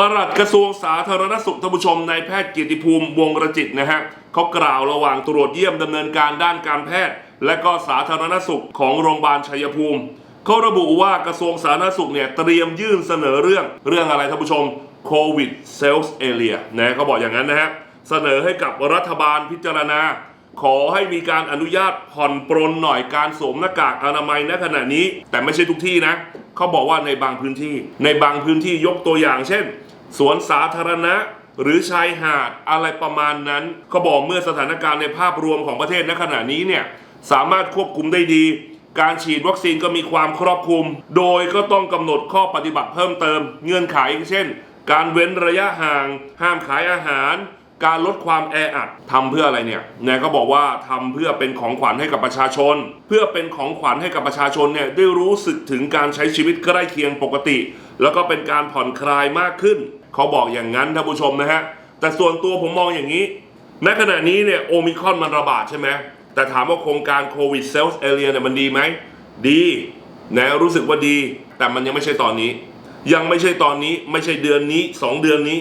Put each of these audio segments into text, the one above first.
ปลัดกระทรวงสาธารณสุขท่านผู้ชมนายแพทย์เกียรติภูมิวงศ์ระจิตนะฮะเขากล่าวระหว่างตรวจเยี่ยมดำเนินการด้านการแพทย์ และก็สาธารณสุขของโรงพยาบาลชัยภูมิเขาระบุว่ากระทรวงสาธารณสุขเนี่ยเตรียมยื่นเสนอเรื่องเรื่องอะไรท่านผู้ชมโควิดเซลส์เอเรียนะเขาบอกอย่างนั้นนะฮะเสนอให้กับรัฐบาลพิจารณา ขอให้มีการอนุญาตผ่อนปรนหน่อยการสวมหน้ากากอนามัยณขณะนี้ แต่ไม่ใช่ทุกที่นะเขาบอกว่าในบางพื้นที่ ในบางพื้นที่ยกตัวอย่างเช่น สวนสาธารณะ หรือชายหาดอะไรประมาณนั้นเขาบอกเมื่อสถานการณ์ในภาพรวมของประเทศณขณะนี้เนี่ยสามารถควบคุมได้ดี การฉีดวัคซีนก็มีความครอบคลุม โดยก็ต้องกำหนดข้อปฏิบัติเพิ่มเติม เงื่อนไขเช่น การเว้นระยะห่าง ห้ามขายอาหาร การลดความแออัดทำเพื่ออะไรเนี่ยนายก็บอกว่าทำเพื่อเป็นของขวัญให้กับประชาชน เพื่อเป็นของขวัญให้กับประชาชนเนี่ยได้รู้สึกถึงการใช้ชีวิตใกล้เคียงปกติ แล้วก็เป็นการผ่อนคลายมากขึ้น เขาบอกอย่างนั้นท่านผู้ชมนะฮะ แต่ส่วนตัวผมมองอย่างนี้ ณ ขณะนี้เนี่ยโอมิคอนมันระบาดใช่ไหม แต่ถามว่าโครงการโควิดเซลส์เอเรียเนี่ยมันดีไหม ดีนะรู้สึกว่าดี แต่มันยังไม่ใช่ตอนนี้ ยังไม่ใช่ตอนนี้ ไม่ใช่เดือนนี้ 2 เดือนนี้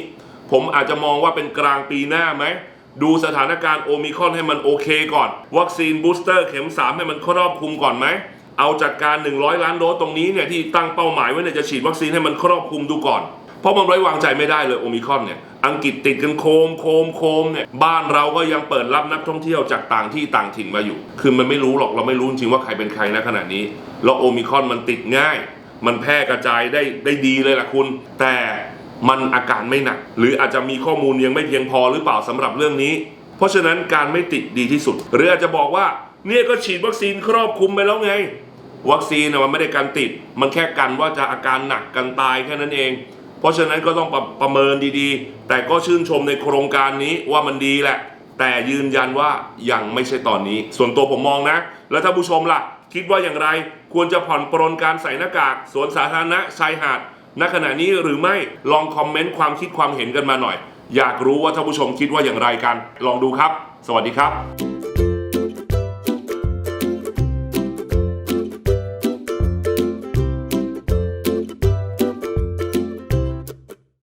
ผมอาจจะมองว่าเป็นกลางปีหน้าไหม ดูสถานการณ์โอมิคอนให้มันโอเคก่อน วัคซีนบูสเตอร์เข็ม 3 ให้มันครอบคลุมก่อนไหมเอาจัดการ 100 ล้านโดสตรงนี้เนี่ยที่ตั้งเป้าหมายไว้เนี่ยจะฉีดวัคซีนให้มันครอบคลุมดูก่อน เพราะมันไว้วางใจไม่ได้เลยโอมิคอนเนี่ยอังกฤษติดกันโคมโคมโคมเนี่ยบ้านเราก็ยังเปิดรับนักท่องเที่ยวจากต่างที่ต่างถิ่นมาอยู่ คือมันไม่รู้หรอกเราไม่รู้จริงว่าใครเป็นใครนะขณะนี้แล้วโอมิคอนมันติดง่าย มันแพร่กระจายได้ได้ดีเลยล่ะคุณ แต่มันอาการไม่หนัก หรืออาจจะมีข้อมูลยังไม่เพียงพอหรือเปล่าสำหรับเรื่องนี้ เพราะฉะนั้นการไม่ติดดีที่สุด หรืออาจจะบอกว่าเนี่ยก็ฉีดวัคซีนครอบคลุมไปแล้วไง วัคซีนมันไม่ได้กันติด มันแค่กันว่าจะอาการหนักกันตายแค่นั้นเอง เพราะฉะนั้นก็ต้องประประเมินดีๆ แต่ก็ชื่นชมในโครงการนี้ว่ามันดีแหละ แต่ยืนยันว่ายังไม่ใช่ตอนนี้ ส่วนตัวผมมองนะ แล้วถ้าผู้ชมล่ะ คิดว่าอย่างไรควรจะผ่อนปรนการใส่หน้ากาก สวนสาธารณะชายหาดณขณะนี้หรือไม่ลองคอมเมนต์ความคิดความเห็นกันมาหน่อย อยากรู้ว่าท่านผู้ชมคิดว่าอย่างไรกัน ลองดูครับ สวัสดีครับ